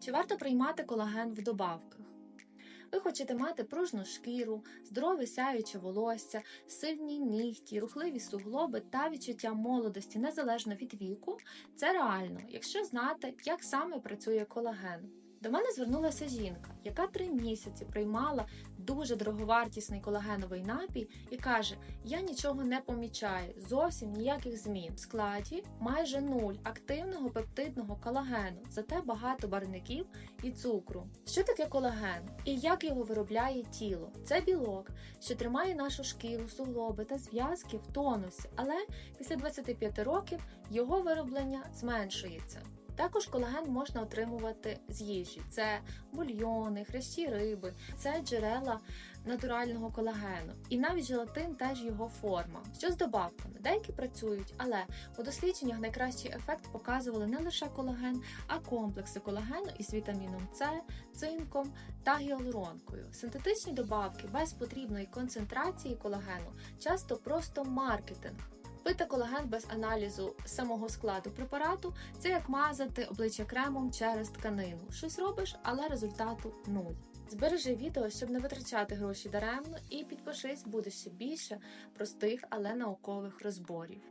Чи варто приймати колаген в добавках? Ви хочете мати пружну шкіру, здорове сяюче волосся, сильні нігті, рухливі суглоби та відчуття молодості незалежно від віку. Це реально, якщо знати, як саме працює колаген. До мене звернулася жінка, яка три місяці приймала дуже дороговартісний колагеновий напій і каже: Я нічого не помічаю, зовсім ніяких змін. В складі майже нуль активного пептидного колагену, зате багато барвників і цукру. Що таке колаген і як його виробляє тіло? Це білок, що тримає нашу шкіру, суглоби та зв'язки в тонусі, але після 25 років його вироблення зменшується. Також колаген можна отримувати з їжі: це бульйони, хрещі риби, це джерела натурального колагену. І навіть желатин теж його форма. Що з добавками? Деякі працюють, але у дослідженнях найкращий ефект показували не лише колаген, а комплекси колагену із вітаміном С, цинком та гіалуронкою. Синтетичні добавки без потрібної концентрації колагену часто просто маркетинг. Пити колаген без аналізу самого складу препарату це як мазати обличчя кремом через тканину. Щось робиш, але результату нуль. Збережи відео, щоб не витрачати гроші даремно, і підпишись, буде ще більше простих, але наукових розборів.